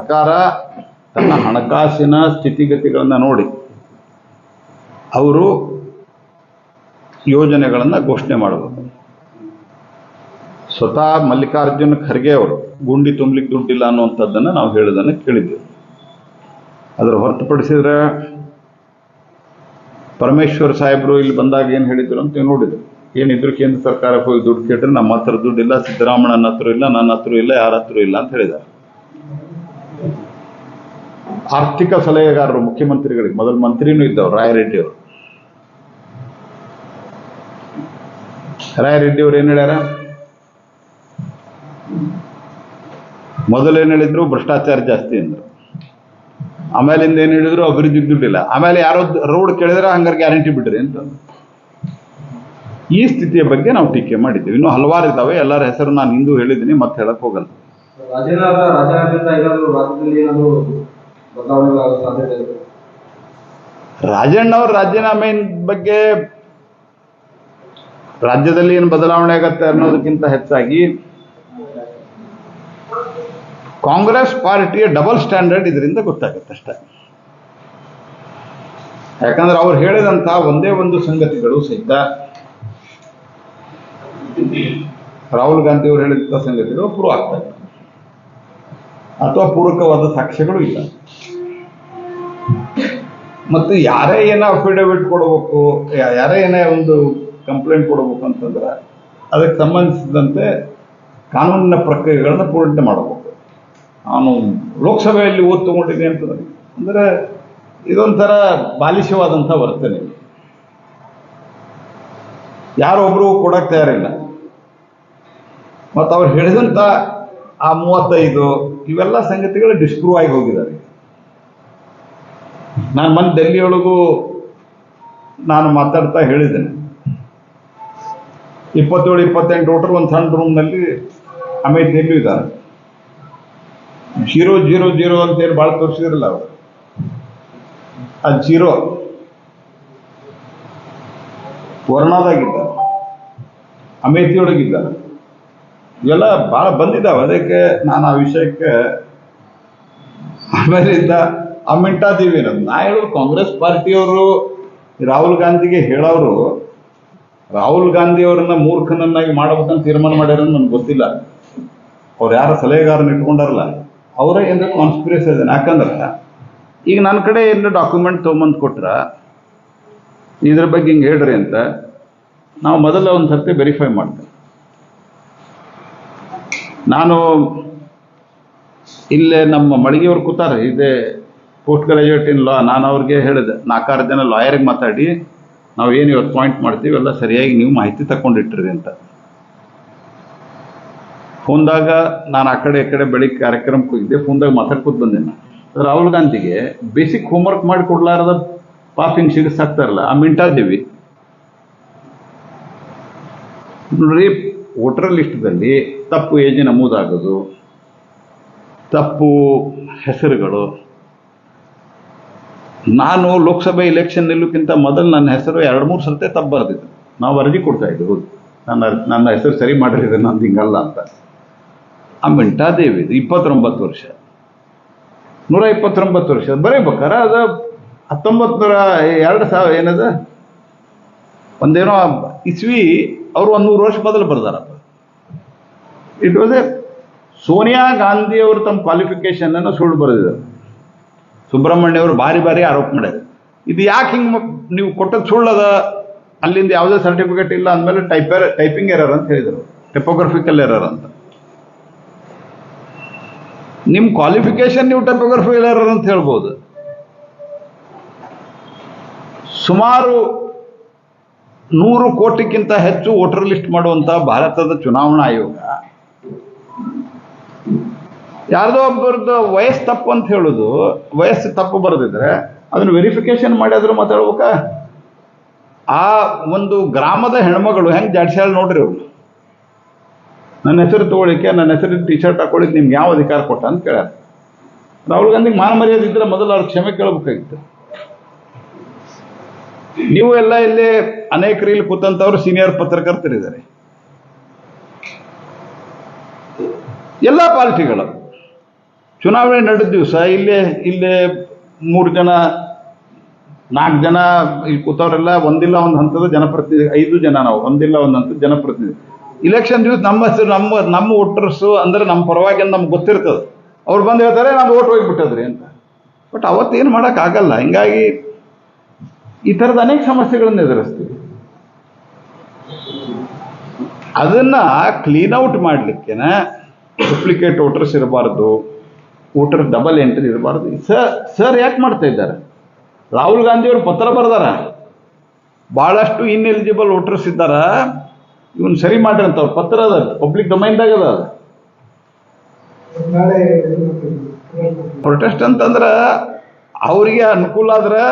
ಸರ್ಕಾರ ತನ್ನ ಹಣಕಾಸಿನ ಸ್ಥಿತಿಗತಿಗಳನ್ನು ನೋಡಿ ಅವರು ಯೋಜನೆಗಳನ್ನು ಘೋಷಣೆ ಮಾಡಬೇಕು. ಸ್ವತಃ ಮಲ್ಲಿಕಾರ್ಜುನ ಖರ್ಗೆ ಅವರು ಗುಂಡಿ ತುಂಬಲಿಕ್ಕೆ ದುಡ್ಡಿಲ್ಲ ಅನ್ನುವಂಥದ್ದನ್ನು ನಾವು ಹೇಳೋದನ್ನು ಕೇಳಿದ್ದೇವೆ. ಅದರ ಹೊರತುಪಡಿಸಿದ್ರೆ ಪರಮೇಶ್ವರ್ ಸಾಹೇಬರು ಇಲ್ಲಿ ಬಂದಾಗ ಏನು ಹೇಳಿದ್ರು ಅಂತ ನೋಡಿದ್ರು. ಏನಿದ್ರು ಕೇಂದ್ರ ಸರ್ಕಾರಕ್ಕೆ ಹೋಗಿ ದುಡ್ಡು ಕೇಳಿದ್ರೆ ನಮ್ಮ ಹತ್ರ ದುಡ್ಡಿಲ್ಲ ಸಿದ್ದರಾಮಣ್ಣನ ಹತ್ರ ಇಲ್ಲ, ನನ್ನ ಹತ್ರ ಇಲ್ಲ, ಯಾರ ಹತ್ರ ಇಲ್ಲ ಅಂತ ಹೇಳಿದ್ದಾರೆ. ಆರ್ಥಿಕ ಸಲಹೆಗಾರರು, ಮುಖ್ಯಮಂತ್ರಿಗಳಿಗೆ, ಮೊದಲು ಮಂತ್ರಿನೂ ಇದ್ದವರು ರಾಯರೆಡ್ಡಿ ಅವರು ರಾಯರೆಡ್ಡಿ ಅವರು ಏನ್ ಹೇಳ್ಯಾರ? ಮೊದಲು ಏನು ಹೇಳಿದ್ರು? ಭ್ರಷ್ಟಾಚಾರ ಜಾಸ್ತಿ ಅಂದ್ರು. ಆಮೇಲಿಂದ ಏನು ಹೇಳಿದ್ರು? ಅಭಿವೃದ್ಧಿ ದುಡ್ಡಿಲ್ಲ. ಆಮೇಲೆ ಯಾರೋ ರೋಡ್ ಕೇಳಿದ್ರೆ ಹಂಗಾರೆ ಗ್ಯಾರಂಟಿ ಬಿಡ್ರಿ ಅಂತ. ಈ ಸ್ಥಿತಿಯ ಬಗ್ಗೆ ನಾವು ಟೀಕೆ ಮಾಡಿದ್ದೇವೆ. ಇನ್ನು ಹಲವಾರು ಇದ್ದಾವೆ ಎಲ್ಲರ ಹೆಸರು ನಾನು ಹಿಂದೂ ಹೇಳಿದ್ದೀನಿ, ಮತ್ತೆ ಹೇಳಕ್ ಹೋಗಲ್ಲ. ರಾಜಣ್ಣ ಅವ್ರ ರಾಜೀನಾಮೆ ಬಗ್ಗೆ ರಾಜ್ಯದಲ್ಲಿ ಏನು ಬದಲಾವಣೆ ಆಗತ್ತೆ ಅನ್ನೋದಕ್ಕಿಂತ ಹೆಚ್ಚಾಗಿ ಕಾಂಗ್ರೆಸ್ ಪಾರ್ಟಿಯ ಡಬಲ್ ಸ್ಟ್ಯಾಂಡರ್ಡ್ ಇದರಿಂದ ಗೊತ್ತಾಗುತ್ತೆ ಅಷ್ಟೇ. ಯಾಕಂದ್ರೆ ಅವ್ರು ಹೇಳಿದಂತಹ ಒಂದೇ ಒಂದು ಸಂಗತಿಗಳು ಸಹಿತ ರಾಹುಲ್ ಗಾಂಧಿ ಅವರು ಹೇಳಿದಂಥ ಸಂಗತಿಗಳು ಪೂರ್ವ ಆಗ್ತವೆ ಅಥವಾ ಪೂರಕವಾದ ಸಾಕ್ಷ್ಯಗಳು ಇಲ್ಲ. ಮತ್ತು ಯಾರೇ ಏನೋ ಅಫಿಡವಿಟ್ ಕೊಡಬೇಕು ಯಾರೇ ಏನೇ ಒಂದು ಕಂಪ್ಲೇಂಟ್ ಕೊಡಬೇಕು ಅಂತಂದ್ರೆ ಅದಕ್ಕೆ ಸಂಬಂಧಿಸಿದಂತೆ ಕಾನೂನಿನ ಪ್ರಕ್ರಿಯೆಗಳನ್ನ ಪೂರ್ಣತೆ ಮಾಡಬೇಕು. ನಾನು ಲೋಕಸಭೆಯಲ್ಲಿ ಓದ್ ತಗೊಂಡಿದ್ದೀನಿ ಅಂತಂದ್ರೆ, ಅಂದ್ರೆ ಇದೊಂಥರ ಬಾಲಿಶವಾದಂಥ ವರ್ತನೆ. ಯಾರೊಬ್ಬರು ಕೊಡಕ್ಕೆ ತಯಾರಿಲ್ಲ. ಮತ್ತು ಅವ್ರು ಹೇಳಿದಂಥ ಆ ಮೂವತ್ತೈದು, ಇವೆಲ್ಲ ಸಂಗತಿಗಳು ಡಿಸ್ಪ್ರೂವ್ ಆಗಿ ಹೋಗಿದ್ದಾರೆ ನಾನು ಮೊನ್ನೆ ಡೆಲ್ಲಿಯೊಳಗೂ ನಾನು ಮಾತಾಡ್ತಾ ಹೇಳಿದ್ದೇನೆ. ಇಪ್ಪತ್ತೇಳು, ಇಪ್ಪತ್ತೆಂಟು ವೋಟರ್ ಒಂದು ಸಣ್ಣ ರೂಮ್ನಲ್ಲಿ ಅಮೇಠಿಯಲ್ಲೂ ಇದ್ದಾರೆ ಜೀರೋ ಜೀರೋ ಜೀರೋ ಅಂತೇಳಿ ಭಾಳ ತೋರಿಸಿದ್ರಲ್ಲ ಅವರು. ಆ ಜೀರೋ. ವರ್ಣದಾಗಿದ್ದಾರೆ ಅಮೇಥಿಯೊಳಗಿದ್ದಾರೆ ಇವೆಲ್ಲ ಭಾಳ ಬಂದಿದ್ದಾವೆ. ಅದಕ್ಕೆ ನಾನು ಆ ವಿಷಯಕ್ಕೆ ಆಮೇಲಿಂದ ಆ ಮಿಂಟಾದೀವಿ ಅನ್ನೋದು ನಾ ಹೇಳೋದು ಕಾಂಗ್ರೆಸ್ ಪಾರ್ಟಿಯವರು ರಾಹುಲ್ ಗಾಂಧಿಗೆ ಹೇಳೋರು, ರಾಹುಲ್ ಗಾಂಧಿ ಅವರನ್ನ ಮೂರ್ಖನನ್ನಾಗಿ ಮಾಡ್ಬೇಕಂತ ತೀರ್ಮಾನ ಮಾಡ್ಯಾರ ನನ್ಗೆ ಗೊತ್ತಿಲ್ಲ. ಅವ್ರು ಯಾರ ಸಲಹೆಗಾರನ ಇಟ್ಕೊಂಡಾರಲ್ಲ, ಅವರೇ ಏನ್ರ ಕಾನ್ಸ್ಪಿರಸಿ ಇದೆ ಯಾಕಂದ್ರೆ ಈಗ ನನ್ನ ಕಡೆ ಏನು ಡಾಕ್ಯುಮೆಂಟ್ ತೊಗೊಂಬಂದು ಕೊಟ್ರ, ಇದ್ರ ಬಗ್ಗೆ ಹಿಂಗೆ ಹೇಳ್ರಿ ಅಂತ, ನಾವು ಮೊದಲ ಒಂದು ಸರ್ತಿ ವೆರಿಫೈ ಮಾಡ್ತೇವೆ. ನಾನು ಇಲ್ಲೇ ನಮ್ಮ ಮಳಿಗೆಯವ್ರು ಕೂತಾರೆ, ಇದೇ ಪೋಸ್ಟ್ ಗ್ರಾಜುಯೇಟ್ ಇನ್ ಲಾ, ನಾನು ಅವ್ರಿಗೆ ಹೇಳಿದೆ, ನಾಲ್ಕಾರು ಜನ ಲಾಯರ್ಗೆ ಮಾತಾಡಿ, ನಾವು ಏನು ಇವತ್ತು ಪಾಯಿಂಟ್ ಮಾಡ್ತೀವಿ, ಎಲ್ಲ ಸರಿಯಾಗಿ ನೀವು ಮಾಹಿತಿ ತಗೊಂಡಿಟ್ಟಿರಿ ಅಂತ. ಫೋನ್ದಾಗ ನಾನು ಆ ಕಡೆ ಈ ಕಡೆ ಬೆಳಿಗ್ಗೆ ಕಾರ್ಯಕ್ರಮಕ್ಕೆ ಹೋಗಿದ್ದೆ, ಫೋನ್ದಾಗ ಮಾತಾಡ್ಕೊತ ಬಂದೆ ನಾನು. ರಾಹುಲ್ ಗಾಂಧಿಗೆ ಬೇಸಿಕ್ ಹೋಮ್ವರ್ಕ್ ಮಾಡಿ ಕೊಡ್ಲಾರದ ಪಾಸಿಂಗ್ ಹಿಂಗೆ ಸಿಗಿಸಾಕ್ತಾರಲ್ಲ ಆ ಮಿಂಟಾದೇವಿ ನೋಡ್ರಿ, ವೋಟರ್ ಲಿಸ್ಟ್ದಲ್ಲಿ ತಪ್ಪು ಏಜ್ ನಮೂದಾಗೋದು, ತಪ್ಪು ಹೆಸರುಗಳು ನಾನು ಲೋಕಸಭೆ ಇಲೆಕ್ಷನ್ ನಿಲ್ಲೋಕ್ಕಿಂತ ಮೊದಲು ನನ್ನ ಹೆಸರು ಎರಡು ಮೂರು ಸರ್ತೆ ತಪ್ಪು ಬರೆದಿದ್ದು. ನಾವು ಅರ್ಜಿ ಕೊಡ್ತಾ ಇದ್ದೆ ಹೌದು ನನ್ನ ನನ್ನ ಹೆಸರು ಸರಿ ಮಾಡಿದ್ರೆ ನಂದು ಹಿಂಗಲ್ಲ ಅಂತ. ಆ ಮಿಂಟಾದೇವಿ ಇಪ್ಪತ್ತೊಂಬತ್ತು ವರ್ಷ. ನೂರ ಇಪ್ಪತ್ತೊಂಬತ್ತು ವರ್ಷ. ಬರೀಬೇಕಾರ ಅದು ಹತ್ತೊಂಬತ್ತು ನೂರ ಎರಡು ಸಾವಿರ ಏನದ? ಒಂದೇನೋ ಇಸ್ವಿ, ಅವರು ಒಂದು ನೂರು ವರ್ಷ ಮೊದಲು ಬರ್ದಾರಪ್ಪ. ಇಟ್ ವಾಸ್ ಸೋನಿಯಾ ಗಾಂಧಿ ಅವರು ತಮ್ಮ ಕ್ವಾಲಿಫಿಕೇಶನ್ ಅನ್ನು ಸುಳ್ಳು ಬರೆದಿದ್ದಾರೆ. ಸುಬ್ರಹ್ಮಣ್ಯ ಅವರು ಬಾರಿ ಬಾರಿ ಆರೋಪ ಮಾಡ್ಯಾರ ಇದು ಯಾಕೆ ಹಿಂಗೆ ನೀವು ಕೊಟ್ಟದ್ದು ಸುಳ್ಳದ ಅಲ್ಲಿಂದ ಯಾವುದೇ ಸರ್ಟಿಫಿಕೇಟ್ ಇಲ್ಲ ಅಂದಮೇಲೆ ಟೈಪರ್ ಟೈಪಿಂಗ್ ಎರರ್ ಅಂತ ಹೇಳಿದರು. ಟೆಪೋಗ್ರಫಿಕಲ್ ಎರರ್ ಅಂತ. ನಿಮ್ಮ ಕ್ವಾಲಿಫಿಕೇಶನ್ ನೀವು ಟೆಪೋಗ್ರಫಿಕಲ್ ಎರರ್ ಅಂತ ಹೇಳ್ಬೋದು. ಸುಮಾರು ನೂರು ಕೋಟಿಗಿಂತ ಹೆಚ್ಚು ವೋಟರ್ ಲಿಸ್ಟ್ ಮಾಡುವಂತ ಭಾರತದ ಚುನಾವಣಾ ಆಯೋಗ. ಯಾರ್ದೋ ಒಬ್ಬರದ್ದು ವಯಸ್ಸು ತಪ್ಪು ಅಂತ ಹೇಳೋದು, ವಯಸ್ಸು ತಪ್ಪು ಬರೆದಿದ್ರೆ ಅದನ್ನು ವೆರಿಫಿಕೇಶನ್ ಮಾಡಿ ಆದ್ರೂ ಮಾತಾಡ್ಬೇಕ? ಆ ಒಂದು ಗ್ರಾಮದ ಹೆಣ್ಮಗಳು, ಹೆಂಗೆ ಜಾಡ್ಸ್ಯಾಳ ನೋಡ್ರಿ ಅವ್ರು ನನ್ನ ಹೆಸರು ತಗೊಳ್ಳಿಕ್ಕೆ, ನನ್ನ ಹೆಸರು ಟಿ ಶರ್ಟ್ ಹಾಕೊಳ್ಳಿಕ್ಕೆ ನಿಮ್ಗೆ ಯಾವ ಅಧಿಕಾರ ಕೊಟ್ಟ ಅಂತ ಕೇಳ್ಯಾರ. ರಾಹುಲ್ ಗಾಂಧಿಗೆ ಮಾನ ಮರ್ಯಾದೆ ಇದ್ರೆ ಮೊದಲು ಅವ್ರ ಕ್ಷಮೆ ಕೇಳಬೇಕಾಗಿತ್ತು. ನೀವು ಎಲ್ಲ ಇಲ್ಲಿ ಅನೇಕ ರೀಲ್ ಕೂತಂತವ್ರು ಸೀನಿಯರ್ ಪತ್ರಕರ್ತರಿದ್ದಾರೆ. ಎಲ್ಲ ಪಾರ್ಟಿಗಳು. ಚುನಾವಣೆ ನಡೆದ ದಿವಸ ಇಲ್ಲೇ ಇಲ್ಲೇ ಮೂರು ಜನ, ನಾಲ್ಕು ಜನ ಇಲ್ಲಿ ಕೂತವರೆಲ್ಲ ಒಂದಿಲ್ಲ ಒಂದು ಹಂತದ ಜನಪ್ರತಿನಿಧಿ, ಐದು ಜನ ನಾವು, ಒಂದಿಲ್ಲ ಒಂದು ಹಂತದ ಜನಪ್ರತಿನಿಧಿ. ಇಲೆಕ್ಷನ್ ದಿವಸ ನಮ್ಮ ಹೆಸರು, ನಮ್ಮ ನಮ್ಮ ವೋಟರ್ಸು ಅಂದ್ರೆ ನಮ್ಮ ಪರವಾಗಿ ನಮ್ಗೆ ಗೊತ್ತಿರ್ತದೆ. ಅವ್ರು ಬಂದು ಹೇಳ್ತಾರೆ, ನಾನು ಓಟ್ ಹೋಗಿಬಿಟ್ಟದ್ರಿ ಅಂತ. ಬಟ್ ಅವತ್ತೇನು ಮಾಡೋಕ್ಕಾಗಲ್ಲ. ಹಿಂಗಾಗಿ ಈ ಥರದ ಅನೇಕ ಸಮಸ್ಯೆಗಳನ್ನು ಎದುರಿಸ್ತೀವಿ. ಅದನ್ನ ಕ್ಲೀನ್ ಔಟ್ ಮಾಡಲಿಕ್ಕೆನ ಡೂಪ್ಲಿಕೇಟ್ ವೋಟರ್ಸ್ ಇರಬಾರ್ದು. ವೋಟರ್ ಡಬಲ್ ಎಂಟ್ರಿ ಇರಬಾರ್ದು. ಸರ್ ಸರ್ ಯಾಕೆ ಮಾಡ್ತಾ ಇದ್ದಾರೆ? ರಾಹುಲ್ ಗಾಂಧಿ ಅವರು ಪತ್ರ ಬರ್ದಾರ. ಭಾಳಷ್ಟು ಇನ್ಎಲಿಜಿಬಲ್ ವೋಟರ್ಸ್ ಇದ್ದಾರ. ಇವನ್ ಸರಿ ಮಾಡ್ರಿ ಅಂತ ಅವ್ರ ಪತ್ರ ಅದ ಪಬ್ಲಿಕ್ ಡೊಮೈನ್ದಾಗ ಅದ. ಪ್ರೊಟೆಸ್ಟ್ ಅಂತಂದ್ರೆ ಅವರಿಗೆ ಅನುಕೂಲ ಆದ್ರೆ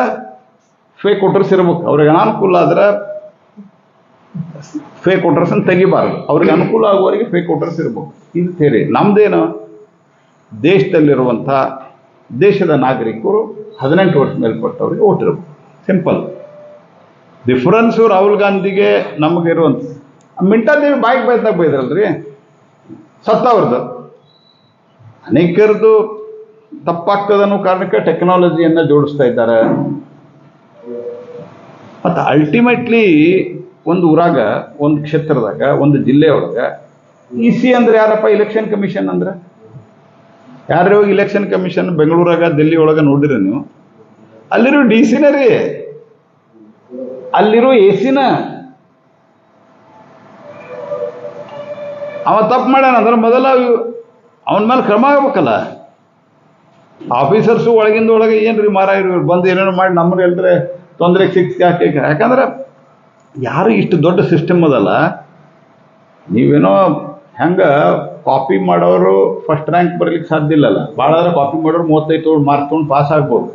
ಫೇಕ್ ವೋಟರ್ಸ್ ಇರ್ಬೇಕು. ಅವ್ರಿಗೆ ಅನಾನುಕೂಲ ಆದ್ರೆ ಫೇಕ್ ಅಂತ ತೆಗಿಬಾರ್ದು. ಅವ್ರಿಗೆ ಅನುಕೂಲ ಆಗುವವರಿಗೆ ಫೇಕ್ ವೋಟರ್ಸ್ ಇರ್ಬೇಕು. ಇದು ಥೇರಿ ನಮ್ದೇನು? ದೇಶದಲ್ಲಿರುವಂಥ ದೇಶದ ನಾಗರಿಕರು ಹದಿನೆಂಟು ವರ್ಷ ಮೇಲ್ಪಟ್ಟವರಿಗೆ ಓಟ್ ಸಿಂಪಲ್ ಡಿಫರೆನ್ಸು ರಾಹುಲ್ ಗಾಂಧಿಗೆ ನಮಗೆ ಇರುವಂಥ ಮಿಂಟಾದೇವಿ ಬಾಯಿಗೆ ಬೈದಾಗ ಬೈದ್ರಲ್ರಿ? ಸತ್ತವ್ರದ್ದು. ಅನೇಕರದು ತಪ್ಪಾಗ್ತದೆ ಅನ್ನೋ ಕಾರಣಕ್ಕೆ ಟೆಕ್ನಾಲಜಿಯನ್ನು ಜೋಡಿಸ್ತಾ ಇದ್ದಾರೆ. ಮತ್ತು ಅಲ್ಟಿಮೇಟ್ಲಿ ಒಂದು ಊರಾಗ, ಒಂದು ಕ್ಷೇತ್ರದಾಗ, ಒಂದು ಜಿಲ್ಲೆಯೊಳಗೆ ಇ ಸಿ ಅಂದ್ರೆ ಯಾರಪ್ಪ? ಇಲೆಕ್ಷನ್ ಕಮಿಷನ್ ಅಂದ್ರೆ? ಯಾರು ಹೋಗಿ ಇಲೆಕ್ಷನ್ ಕಮಿಷನ್ ಬೆಂಗಳೂರಾಗ ದಿಲ್ಲಿ ಒಳಗೆ ನೋಡಿರಿ ನೀವು? ಅಲ್ಲಿರೋ ಡಿ ಸಿನ ರೀ. ಅಲ್ಲಿರೋ ಎ ಸಿನ ಅವ ತಪ್ಪು ಮಾಡ್ಯಾನ, ಅಂದ್ರೆ ಮೊದಲ ಅವನ ಮೇಲೆ ಕ್ರಮ ಆಗ್ಬೇಕಲ್ಲ. ಆಫೀಸರ್ಸು ಒಳಗಿಂದ ಒಳಗೆ ಏನ್ರಿ ಮಾರ ಇವ್ರು? ಬಂದು ಏನೇನು ಮಾಡಿ ನಮ್ಮನ್ನ ಹೇಳಿದ್ರೆ ತೊಂದರೆ ಸಿಕ್ಸ್ ಯಾಕೆ ಯಾಕಂದ್ರೆ ಯಾರು ಇಷ್ಟು ದೊಡ್ಡ ಸಿಸ್ಟಮ್ ಅದಲ್ಲ? ನೀವೇನೋ ಹೆಂಗ ಕಾಪಿ ಮಾಡೋರು ಫಸ್ಟ್ ರ್ಯಾಂಕ್ ಬರ್ಲಿಕ್ಕೆ ಸಾಧ್ಯ ಇಲ್ಲಲ್ಲ. ಭಾಳ ಆದ್ರೆ ಕಾಪಿ ಮಾಡೋರು ಮೂವತ್ತೈದು ತೊಗೊಂಡು ಮಾರ್ಕ್ ತೊಗೊಂಡು ಪಾಸ್ ಆಗ್ಬೋದು.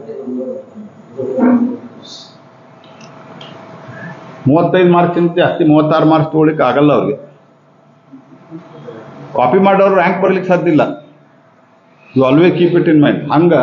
ಮೂವತ್ತೈದು ಮಾರ್ಕ್ಸಿಂತ ಜಾಸ್ತಿ ಮೂವತ್ತಾರು ಮಾರ್ಕ್ಸ್ ತೊಗೊಳಿಕ್ಕೆ ಆಗಲ್ಲ ಅವ್ರಿಗೆ. ಕಾಪಿ ಮಾಡೋರು ರ್ಯಾಂಕ್ ಬರ್ಲಿಕ್ಕೆ ಸಾಧ್ಯ ಇಲ್ಲ. You always keep it in mind ಹಂಗ